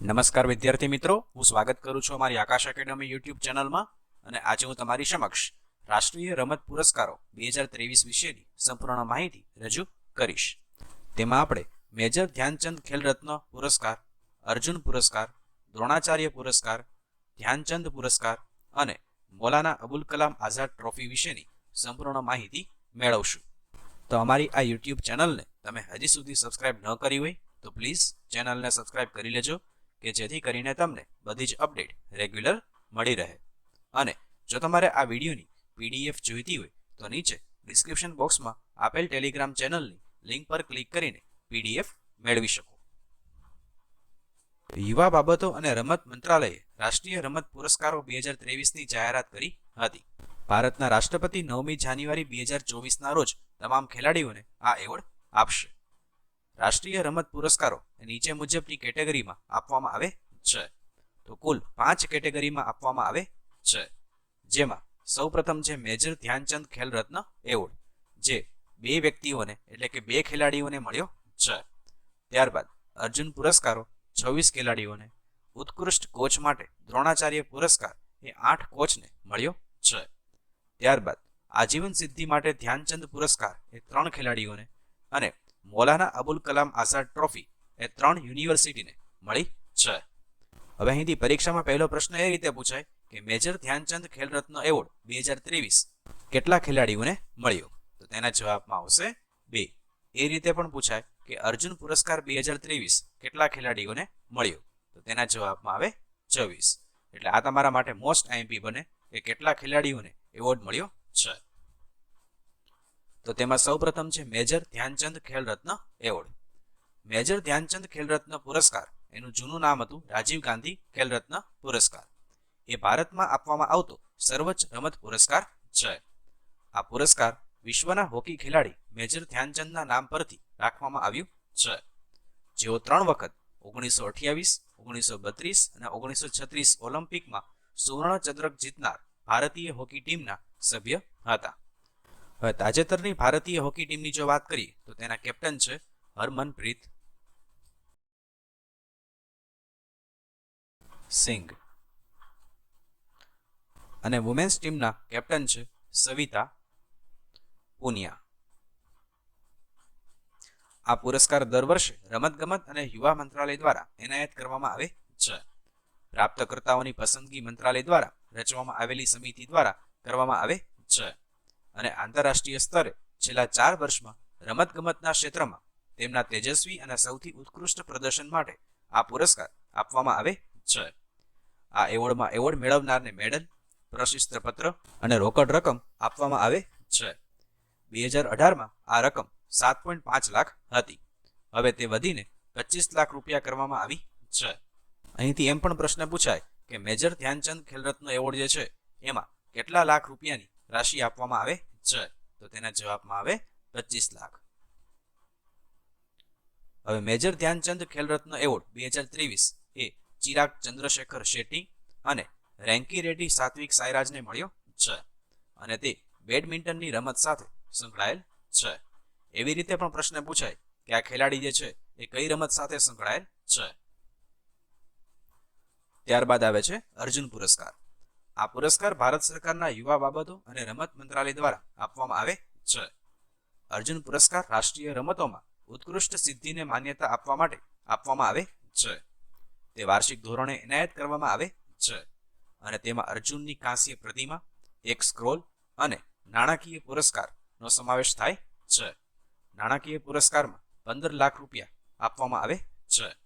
નમસ્કાર વિદ્યાર્થી મિત્રો, હું સ્વાગત કરું છું અમારી આકાશ એકેડમી યુટ્યુબ ચેનલમાં અને આજે હું તમારી સમક્ષ રાષ્ટ્રીય રમત પુરસ્કારો બે હજાર ત્રેવીસ વિશેની સંપૂર્ણ માહિતી રજૂ કરીશ. તેમાં આપણે મેજર ધ્યાનચંદ ખેલરત્ન પુરસ્કાર, અર્જુન પુરસ્કાર, દ્રોણાચાર્ય પુરસ્કાર, ધ્યાનચંદ પુરસ્કાર અને મોલાના અબુલ કલામ આઝાદ ટ્રોફી વિશેની સંપૂર્ણ માહિતી મેળવશું. તો અમારી આ યુટ્યુબ ચેનલને તમે હજી સુધી સબસ્ક્રાઇબ ન કરી હોય તો પ્લીઝ ચેનલને સબસ્ક્રાઇબ કરી લેજો કે જેથી કરીને તમને બધી જ અપડેટ રેગ્યુલર મળી રહે. અને જો તમારે આ વિડીયોની પીડીએફ જોઈતી હોય, તો નીચે ડિસ્ક્રિપ્શન બોક્સમાં આપેલ ટેલિગ્રામ ચેનલની લિંક પર ક્લિક કરીને પીડીએફ મેળવી શકો. યુવા બાબતો અને રમત મંત્રાલયે રાષ્ટ્રીય રમત પુરસ્કારો બે હજાર ત્રેવીસની જાહેરાત કરી હતી. ભારતના રાષ્ટ્રપતિ નવમી જાન્યુઆરી બે હજાર ચોવીસના રોજ તમામ ખેલાડીઓને આ એવોર્ડ આપશે. રાષ્ટ્રીય રમત પુરસ્કારો નીચે મુજબની કેટેગરીમાં આપવામાં આવે છે. તો કુલ પાંચ કેટેગરીમાં આપવામાં આવે છે. જેમાં સૌપ્રથમ છે મેજર ધ્યાનચંદ ખેલરત્ન એવોર્ડ, જે બે વ્યક્તિઓને એટલે કે બે ખેલાડીઓને મળ્યો છે. ત્યારબાદ અર્જુન પુરસ્કારો, છવ્વીસ ખેલાડીઓને. ઉત્કૃષ્ટ કોચ માટે દ્રોણાચાર્ય પુરસ્કાર એ આઠ કોચને મળ્યો છે. ત્યારબાદ આજીવન સિદ્ધિ માટે ધ્યાનચંદ પુરસ્કાર એ ત્રણ ખેલાડીઓને અને મૌલાના અબુલ કલામ આઝાદ ટ્રોફી એ ત્રણ યુનિવર્સિટીને મળી છે. હવે અહીંથી પરીક્ષામાં પહેલો પ્રશ્ન એ રીતે પૂછાય કે મેજર ધ્યાનચંદ ખેલરત્ન એવોર્ડ બે હજાર ત્રેવીસ કેટલા ખેલાડીઓને મળ્યો? તો તેના જવાબમાં આવશે બે. એ રીતે પણ પૂછાય કે અર્જુન પુરસ્કાર બે હજાર ત્રેવીસ કેટલા ખેલાડીઓને મળ્યો? તો તેના જવાબમાં આવે ચોવીસ. એટલે આ તમારા માટે મોસ્ટ આઈએમપી બને કે કેટલા ખેલાડીઓને એવોર્ડ મળ્યો છે. તો તેમાં સૌપ્રથમ છે major Dhyanchand Khelratna award. Major Dhyanchand Khelratna પુરસ્કાર, એનું જૂનું નામ હતું રાજીવ ગાંધી ખેલરત્ન પુરસ્કાર. એ ભારતમાં આપવામાં આવતો સર્વોચ્ચ રમત પુરસ્કાર છે આ પુરસ્કાર વિશ્વના હોકી ખેલાડી મેજર ધ્યાનચંદના નામ પરથી રાખવામાં આવ્યું છે જેઓ ત્રણ વખત ઓગણીસો અઠ્યાવીસ, ઓગણીસો બત્રીસ અને ઓગણીસો છત્રીસ ઓલિમ્પિકમાં સુવર્ણ ચંદ્રક જીતનાર ભારતીય હોકી ટીમના સભ્ય હતા. હવે તાજેતરની ભારતીય હોકી ટીમની જો વાત કરીએ, તો તેના કેપ્ટન છે હરમનપ્રીત સિંઘ. અને વુમેન્સ ટીમના કેપ્ટન છે સવિતા પુનિયા. આ પુરસ્કાર દર વર્ષે રમતગમત અને યુવા મંત્રાલય દ્વારા એનાયત કરવામાં આવે છે. પ્રાપ્તકર્તાઓની પસંદગી મંત્રાલય દ્વારા રચવામાં આવેલી સમિતિ દ્વારા કરવામાં આવે છે. અને આંતરરાષ્ટ્રીય સ્તરે છેલ્લા ચાર વર્ષમાં રમતગમતના ક્ષેત્રમાં તેમના તેજસ્વી અને સૌથી ઉત્કૃષ્ટ પ્રદર્શન માટે આ પુરસ્કાર આપવામાં આવે છે. આ એવોર્ડમાં એવોર્ડ મેળવનારને મેડલ પ્રશસ્ત્રપત્ર અને રોકડ રકમ આપવામાં આવે છે. બે હજાર અઢારમાં આ રકમ સાત પોઈન્ટ પાંચ લાખ હતી. હવે તે વધીને પચીસ લાખ રૂપિયા કરવામાં આવી છે. અહીંથી એમ પણ પ્રશ્ન પૂછાય કે મેજર ધ્યાનચંદ ખેલરત્ન એવોર્ડ જે છે, એમાં કેટલા લાખ રૂપિયાની રાશિ આપવામાં આવે? છે તો તેના જવાબમાં આવે પચીસ લાખ. હવે મેજર ધ્યાનચંદ ખેલરત્ન એવોર્ડ બે હજાર ત્રેવીસ એ ચિરાગ ચંદ્રશેખર શેટ્ટી અને રેન્કી રેડ્ડી સાત્વિક સાયરાજને મળ્યો. છે અને તે બેડમિન્ટનની રમત સાથે સંકળાયેલ છે. એવી રીતે પણ પ્રશ્ન પૂછાય કે આ ખેલાડી જે છે એ કઈ રમત સાથે સંકળાયેલ છે? ત્યારબાદ આવે છે અર્જુન પુરસ્કાર. આ પુરસ્કાર ભારત સરકારના યુવા બાબતો અને રમત મંત્રાલય દ્વારા આપવામાં આવે છે. અર્જુન પુરસ્કાર રાષ્ટ્રીય રમતોમાં ઉત્કૃષ્ટ સિદ્ધિને માન્યતા આપવા માટે આપવામાં આવે છે. તે વાર્ષિક ધોરણે એનાયત કરવામાં આવે છે. અને તેમાં અર્જુનની કાંસ્ય પ્રતિમા, એક સ્ક્રોલ અને નાણાકીય પુરસ્કારનો સમાવેશ થાય છે. નાણાકીય પુરસ્કારમાં પંદર લાખ રૂપિયા આપવામાં આવે છે.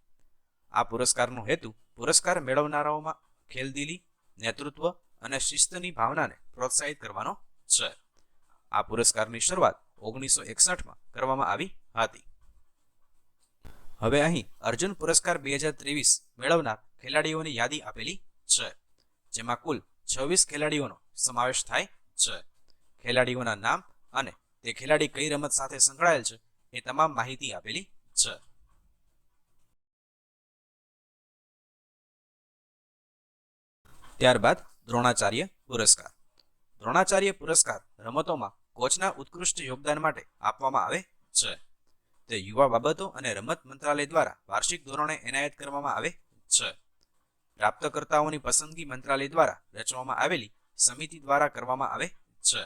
આ પુરસ્કારનો હેતુ પુરસ્કાર મેળવનારાઓમાં ખેલદિલી નેતૃત્વ અને શિસ્તની ભાવનાને પ્રોત્સાહિત કરવાનો છે. આ પુરસ્કારની શરૂઆત ઓગણીસો એકસઠમાં કરવામાં આવી હતી. હવે અહીં અર્જુન પુરસ્કાર બે હજાર ત્રેવીસ મેળવનાર ખેલાડીઓની યાદી આપેલી છે, જેમાં કુલ છવ્વીસ ખેલાડીઓનો સમાવેશ થાય છે. ખેલાડીઓના નામ અને તે ખેલાડી કઈ રમત સાથે સંકળાયેલ છે એ તમામ માહિતી આપેલી છે. ત્યારબાદ દ્રોણાચાર્ય પુરસ્કાર. દ્રોણાચાર્ય પુરસ્કાર રમતોમાં કોચના ઉત્કૃષ્ટ યોગદાન માટે આપવામાં આવે છે. તે યુવા બાબતો અને રમત મંત્રાલય દ્વારા વાર્ષિક ધોરણે એનાયત કરવામાં આવે છે. પ્રાપ્તકર્તાઓની પસંદગી મંત્રાલય દ્વારા રચવામાં આવેલી સમિતિ દ્વારા કરવામાં આવે છે.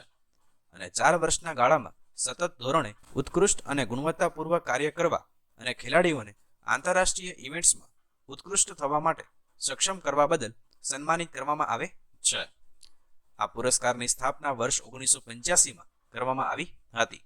અને ચાર વર્ષના ગાળામાં સતત ધોરણે ઉત્કૃષ્ટ અને ગુણવત્તાપૂર્વક કાર્ય કરવા અને ખેલાડીઓને આંતરરાષ્ટ્રીય ઇવેન્ટ્સમાં ઉત્કૃષ્ટ થવા માટે સક્ષમ કરવા બદલ સન્માનિત કરવામાં આવે છે. આ પુરસ્કારની સ્થાપના વર્ષ ઓગણીસો પંચ્યાસીમાં કરવામાં આવી હતી.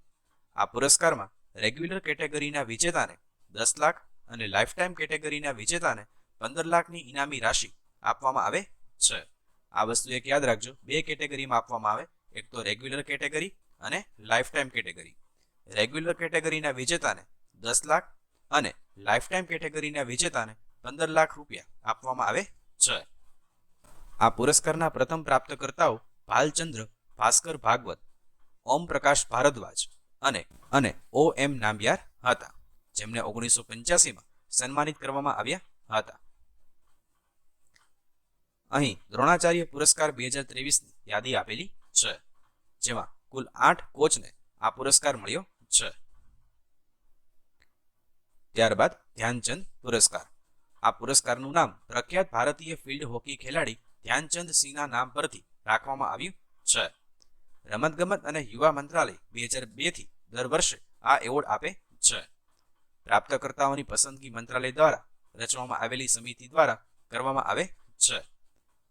આ પુરસ્કારમાં રેગ્યુલર કેટેગરીના વિજેતાને દસ લાખ અને લાઇફટાઇમ કેટેગરીના વિજેતાને પંદર લાખની ઇનામી રાશિ આપવામાં આવે છે. આ વસ્તુ એક યાદ રાખજો, બે કેટેગરીમાં આપવામાં આવે, એક તો રેગ્યુલર કેટેગરી અને લાઇફટાઇમ કેટેગરી. રેગ્યુલર કેટેગરીના વિજેતાને દસ લાખ અને લાઇફટાઇમ કેટેગરીના વિજેતાને પંદર લાખ રૂપિયા આપવામાં આવે છે. આ પુરસ્કારના પ્રથમ પ્રાપ્તકર્તાઓ ભાલચંદ્ર ભાસ્કર ભાગવત, ઓમ પ્રકાશ ભારદ્વાજ અને અને ઓ એમ નામ્યાર હતા, જેમને ઓગણીસો પંચ્યાસીમાં સન્માનિત કરવામાં આવ્યા હતા. અહીં દ્રોણાચાર્ય પુરસ્કાર બે હજાર ત્રેવીસની યાદી આપેલી છે, જેમાં કુલ આઠ કોચને આ પુરસ્કાર મળ્યો છે. ત્યારબાદ ધ્યાનચંદ પુરસ્કાર. આ પુરસ્કારનું નામ પ્રખ્યાત ભારતીય ફિલ્ડ હોકી ખેલાડી ધ્યાનચંદ સિંહના નામ પરથી રાખવામાં આવ્યું છે. રમતગમત અને યુવા મંત્રાલય બે હજાર બેથી દર વર્ષે આ એવોર્ડ આપે છે. પ્રાપ્તકર્તાઓની પસંદગી મંત્રાલય દ્વારા રચવામાં આવેલી સમિતિ દ્વારા કરવામાં આવે છે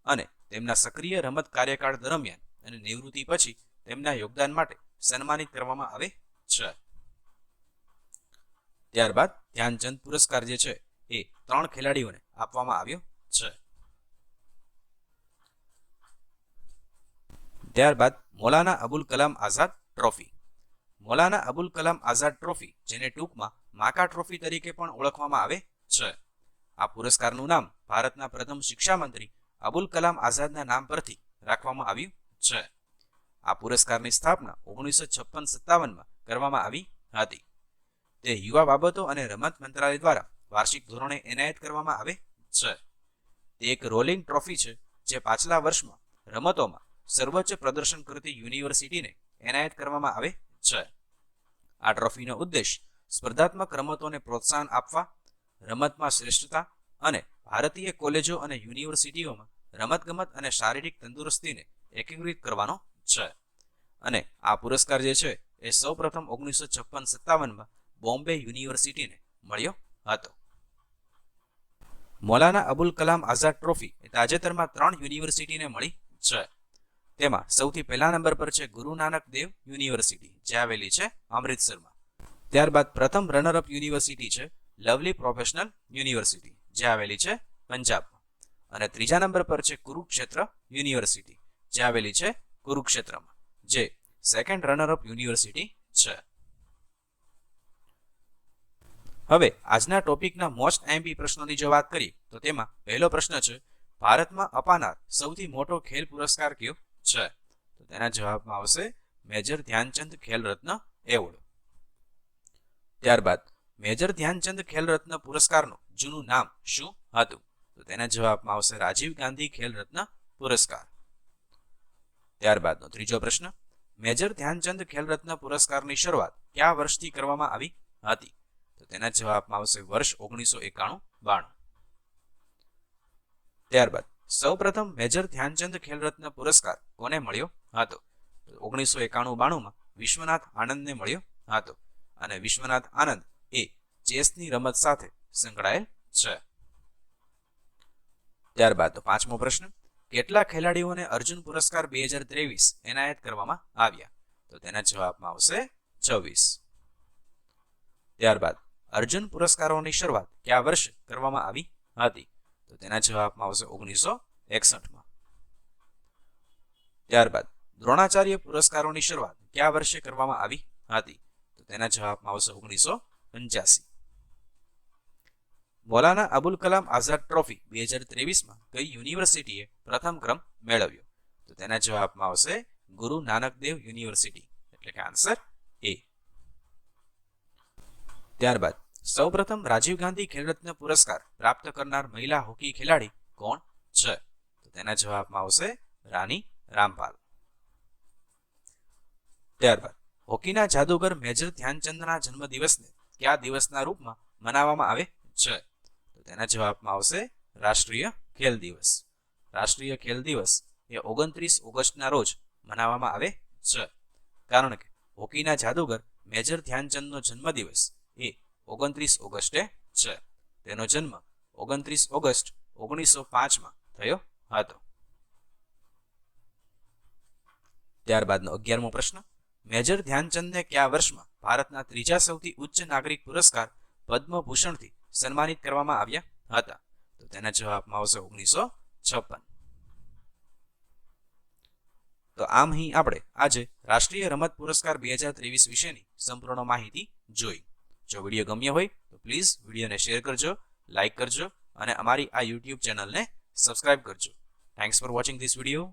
અને તેમના સક્રિય રમત કાર્યકાળ દરમિયાન અને નિવૃત્તિ પછી તેમના યોગદાન માટે સન્માનિત કરવામાં આવે છે. ત્યારબાદ ધ્યાનચંદ પુરસ્કાર જે છે એ ત્રણ ખેલાડીઓને આપવામાં આવ્યો છે. ત્યારબાદ મૌલાના અબુલ કલામ આઝાદ ટ્રોફી. મૌલાના અબુલ કલામ આઝાદ ટ્રોફી, જેને ટૂંકમાં માકા ટ્રોફી તરીકે પણ ઓળખવામાં આવે છે. આ પુરસ્કારનું નામ ભારતના પ્રથમ શિક્ષા મંત્રી અબુલ કલામ આઝાદના નામ પરથી રાખવામાં આવ્યું છે. આ પુરસ્કારની સ્થાપના ઓગણીસો છપ્પન સત્તાવનમાં કરવામાં આવી હતી. તે યુવા બાબતો અને રમત મંત્રાલય દ્વારા વાર્ષિક ધોરણે એનાયત કરવામાં આવે છે. તે એક રોલિંગ ટ્રોફી છે, જે પાછલા વર્ષમાં રમતોમાં સર્વોચ્ચ પ્રદર્શન કરતી યુનિવર્સિટીને એનાયત કરવામાં આવે છે. આ ટ્રોફીનો ઉદ્દેશ સ્પર્ધાત્મક રમતોને પ્રોત્સાહન આપવા, રમતમાં શ્રેષ્ઠતા અને ભારતીય કોલેજો અને યુનિવર્સિટીઓમાં રમતગમત અને શારીરિક તંદુરસ્તીને એકીકૃત કરવાનો છે. અને આ પુરસ્કાર જે છે એ સૌ પ્રથમ ઓગણીસો છપ્પન સત્તાવનમાં બોમ્બે યુનિવર્સિટીને મળ્યો હતો. મૌલાના અબુલ કલામ આઝાદ ટ્રોફી તાજેતરમાં ત્રણ યુનિવર્સિટીને મળી છે. તેમાં સૌથી પહેલા નંબર પર છે ગુરુ નાનક દેવ યુનિવર્સિટી, જે આવેલી છે અમૃતસરમાં. ત્યારબાદ પ્રથમ રનરઅપ યુનિવર્સિટી છે લવલી પ્રોફેશનલ યુનિવર્સિટી, જે આવેલી છે પંજાબમાં. અને ત્રીજા નંબર પર છે કુરુક્ષેત્ર યુનિવર્સિટી, જે આવેલી છે કુરુક્ષેત્રમાં, જે સેકન્ડ રનરઅપ યુનિવર્સિટી છે. હવે, આજના ટોપિકના મોસ્ટ એમપી પ્રશ્નોની જો વાત કરીએ, તો તેમાં પહેલો પ્રશ્ન છે, ભારતમાં અપાનાર સૌથી મોટો ખેલ પુરસ્કાર કયો? છે. તો તેના જવાબમાં આવશે મેજર ધ્યાનચંદ ખેલ રત્ન એવોર્ડ. ત્યારબાદ મેજર ધ્યાનચંદ ખેલ રત્ન પુરસ્કારનું જૂનું નામ શું હતું? તો તેના જવાબમાં આવશે રાજીવ ગાંધી ખેલ રત્ન પુરસ્કાર. ત્યારબાદનો ત્રીજો પ્રશ્ન, મેજર ધ્યાનચંદ ખેલ રત્ન પુરસ્કારની શરૂઆત કયા વર્ષથી કરવામાં આવી હતી? તો તેના જવાબમાં આવશે વર્ષ ઓગણીસો એકાણું બાણું. ત્યારબાદ સૌપ્રથમ મેજર ધ્યાનચંદ ખેલ પુરસ્કાર કોને મળ્યો હતો? ઓગણીસો એકાણું બાણુંમાં વિશ્વનાથ આનંદને મળ્યો હતો અને વિશ્વનાથ આનંદ એ ચેસની રમત સાથે સંકળાયેલ છે. ત્યારબાદ પાંચમો પ્રશ્ન, કેટલા ખેલાડીઓને અર્જુન પુરસ્કાર બે હજાર ત્રેવીસ એનાયત કરવામાં આવ્યા? તો તેના જવાબમાં આવશે છવ્વીસ. ત્યારબાદ, અર્જુન પુરસ્કારોની શરૂઆત કયા વર્ષે કરવામાં આવી હતી? તો તેના જવાબમાં આવશે ઓગણીસો એકસઠમાં. ત્યારબાદ દ્રોણાચાર્ય પુરસ્કારોની શરૂઆત કયા વર્ષે કરવામાં આવી હતી? તો તેના જવાબમાં આવશે ઓગણીસો પંચ્યાસી. મોલાના અબુલ કલામ આઝાદ ટ્રોફી બે હજાર ત્રેવીસમાં કઈ યુનિવર્સિટીએ પ્રથમ ક્રમ મેળવ્યો? તો તેના જવાબમાં આવશે ગુરુ નાનક દેવ યુનિવર્સિટી. એટલે કે આન્સર એ. ત્યારબાદ સૌપ્રથમ રાજીવ ગાંધી ખેલરત્ન પુરસ્કાર પ્રાપ્ત કરનાર મહિલા હોકી ખેલાડી કોણ છે? તો તેના જવાબમાં આવશે રાની રામપાલ. ત્યારબાદ, હોકીના જાદુગર મેજર ધ્યાનચંદના જન્મદિવસને કયા દિવસના રૂપમાં મનાવવામાં આવે છે? તો તેના જવાબમાં આવશે રાષ્ટ્રીય ખેલ દિવસ. રાષ્ટ્રીય ખેલ દિવસ એ ઓગણત્રીસ ઓગસ્ટના રોજ મનાવવામાં આવે છે. કારણ કે હોકીના જાદુગર મેજર ધ્યાનચંદનો જન્મદિવસ એ ઓગણત્રીસ ઓગસ્ટે છે. તેનો જન્મ ઓગણત્રીસ ઓગસ્ટ ઓગણીસો પાંચમાં થયો હતો. ત્યારબાદનો અગિયારમો પ્રશ્ન. મેજર ધ્યાનચંદને કયા વર્ષમાં ભારતના ત્રીજા સૌથી ઉચ્ચ નાગરિક પુરસ્કાર પદ્મભૂષણથી સન્માનિત કરવામાં આવ્યા હતા? તો તેના જવાબમાં આવશે ઓગણીસો છપ્પન. તો આમ અહીં આપણે આજે રાષ્ટ્રીય રમત પુરસ્કાર બે હજાર ત્રેવીસ વિશેની સંપૂર્ણ માહિતી જોઈ. જો વીડિયો ગમ્યો હોય, તો પ્લીઝ વિડીયોને શેર કરજો લાઇક કરજો અને અમારી આ યુટ્યુબ ચેનલને સબસ્ક્રાઇબ કરજો. Thanks for watching this video